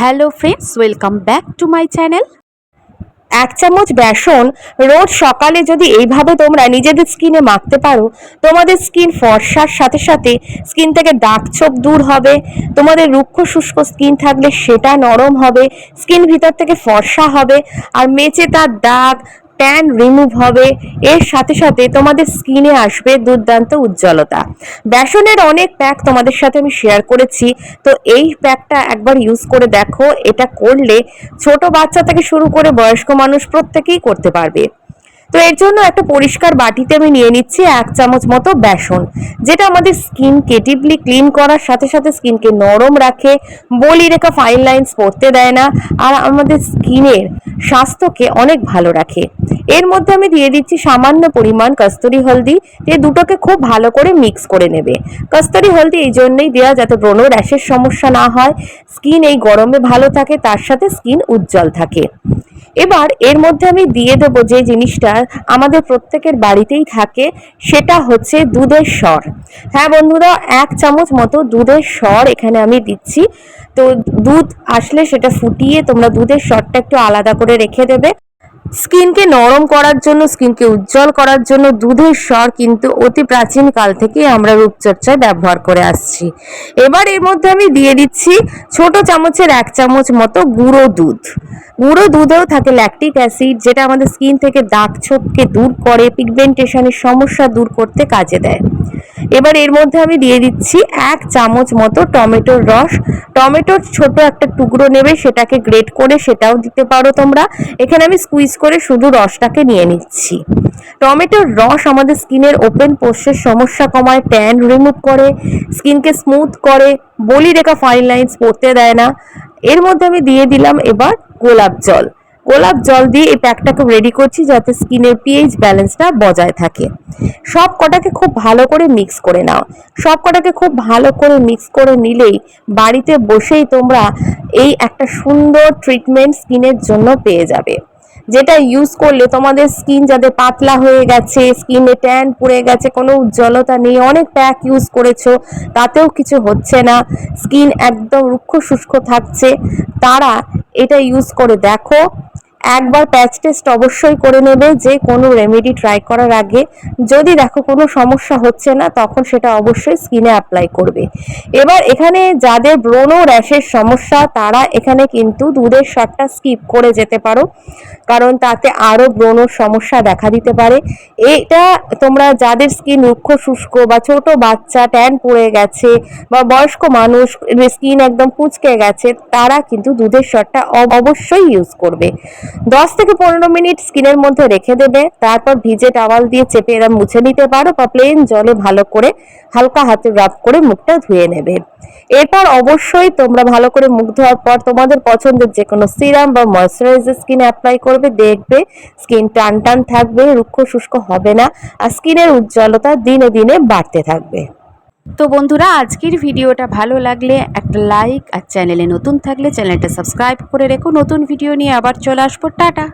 Hello friends, welcome back to my channel. এক চামচ বেসন রোজ সকালে যদি এইভাবে তোমরা নিজেদের স্কিনে মাখতে পারো, তোমাদের স্কিন ফর্সার সাথে সাথে স্কিন থেকে দাগ ছোপ দূর হবে, তোমাদের রুক্ষ শুষ্ক স্কিন থাকলে সেটা নরম হবে, স্কিন ভিতর থেকে ফর্সা হবে, আর মেচে তার দাগ ট্যান রিমুভ হবে। এর সাথে সাথে তোমাদের স্কিনে আসবে দুর্দান্ত উজ্জ্বলতা। বেসনের অনেক প্যাক তোমাদের সাথে আমি শেয়ার করেছি। তো এই প্যাকটা একবার ইউজ করে দেখো। এটা করলে ছোট বাচ্চা থেকে শুরু করে বয়স্ক মানুষ প্রত্যেকেই করতে পারবে। তো এর জন্য একটা পরিষ্কার বাটিতে আমি নিয়ে নিচ্ছি এক চামচ মতো বেসন, যেটা আমাদের স্কিনকে ডিপলি ক্লিন করার সাথে সাথে স্কিনকে নরম রাখে। বলি রেখা ফাইন লাইন্স পড়তে দেয় না। আর আমাদের স্কিনের স্বাস্থ্যকে অনেক ভালো রাখে। এর মধ্যে আমি দিয়ে দিচ্ছি সামান্য পরিমাণ কস্তুরি হলদি দিয়ে দুটোকে খুব ভালো করে মিক্স করে নেবে। কস্তুরি হলদি এই জন্যই দেওয়া যাতে ব্রণ র্যাশের সমস্যা না হয় স্কিন এই গরমে ভালো থাকে, তার সাথে স্কিন উজ্জ্বল থাকে। এবার এর মধ্যে আমি দিয়ে দেব যে জিনিসটা আমাদের প্রত্যেকের বাড়িতেই থাকে, সেটা হচ্ছে দুধের স্বর। হ্যাঁ বন্ধুরা, এক চামচ মতো দুধের স্বর এখানে আমি দিচ্ছি। তো দুধ আসলে সেটা ফুটিয়ে তোমরা দুধের স্বরটা একটু আলাদা করে রেখে দেবে। স্কিনকে নরম করার জন্য, স্কিনকে উজ্জ্বল করার জন্য দুধের স্বর কিন্তু অতি প্রাচীন কাল থেকে আমরা রূপচর্চায় ব্যবহার করে আসছি। এবার এর মধ্যে আমি দিয়ে দিচ্ছি ছোট চামচের এক চামচ মতো গুঁড়ো দুধ। গুঁড়ো দুধেও থাকে ল্যাকটিক অ্যাসিড যেটা আমাদের স্কিন থেকে দাগ ছোপকে দূর করে পিগমেন্টেশনের সমস্যা দূর করতে কাজে দেয়। এবার এর মধ্যে আমি দিয়ে দিচ্ছি এক চামচ মতো টমেটোর রস। টমেটোর ছোট একটা টুকরো নেবে, সেটাকে গ্রেট করে সেটাও দিতে পারো তোমরা। এখানে আমি স্কুইজ করে শুধু রসটাকে নিয়ে নিচ্ছি। টমেটোর রস আমাদের স্কিনের ওপেন পোস্টের সমস্যা কমায় ট্যান রিমুভ করে স্কিনকে স্মুথ করে, বলি রেখা ফাইন লাইন্স পড়তে দেয় না। এর মধ্যে আমি দিয়ে দিলাম এবার গোলাপ জল। গোলাপ জল দিয়ে এই প্যাকটাকে রেডি করছি যাতে স্কিনের পিএইচ ব্যালেন্সটা বজায় থাকে। সব কটাকে খুব ভালো করে মিক্স করে নাও। সব কটাকে খুব ভালো করে মিক্স করে নিলেই বাড়িতে বসেই তোমরা এই একটা সুন্দর ট্রিটমেন্ট স্কিনের জন্য পেয়ে যাবে। যেটা ইউজ করলে তোমাদের স্কিন যাদের পাতলা হয়ে গেছে স্কিনে ট্যান পড়ে গেছে, কোনো উজ্জ্বলতা নেই, অনেক প্যাক ইউজ করেছ, তাতেও কিছু হচ্ছে না স্কিন একদম রুক্ষ শুষ্ক থাকছে, তারা এটা ইউজ করে দেখো। একবার প্যাচ টেস্ট অবশ্যই করে নেবে, যে কোনো রেমেডি ট্রাই করার আগে। যদি দেখো কোনো সমস্যা হচ্ছে না, তখন সেটা অবশ্যই স্কিনে অ্যাপ্লাই করবে। এবার এখানে যাদের ব্রণ র্যাশের সমস্যা, তারা এখানে কিন্তু দুধের শটটা স্কিপ করে যেতে পারো। কারণ তাতে আরও ব্রণ সমস্যা দেখা দিতে পারে। এটা তোমরা যাদের স্কিন রুক্ষ, শুষ্ক বা ছোট বাচ্চা ট্যান পড়ে গেছে বা বয়স্ক মানুষ স্কিন একদম কুঁচকে গেছে, তারা কিন্তু দুধের শটটা অবশ্যই ইউজ করবে। দশ থেকে পনেরো মিনিট স্কিনের মধ্যে রেখে দেবে, তারপর ভিজে টাওয়াল দিয়ে চেপে এরা মুছে নিতে পারো বা প্লেন জলে ভালো করে হালকা হাতে রাব করে মুখটা ধুয়ে নেবে। এরপর অবশ্যই তোমরা ভালো করে মুখ ধোয়ার পর তোমাদের পছন্দের যে কোনো সিরাম বা ময়শ্চারাইজার স্কিনে অ্যাপ্লাই করবে, দেখবে স্কিন টান টান থাকবে, রুক্ষ শুষ্ক হবে না, আর স্কিনের উজ্জ্বলতা দিনে দিনে বাড়তে থাকবে। তো বন্ধুরা, আজকের ভিডিওটা ভালো লাগলে একটা লাইক আর চ্যানেলে নতুন থাকলে চ্যানেলটা সাবস্ক্রাইব করে রেখো। নতুন ভিডিও নিয়ে আবার চলে আসব। টাটা!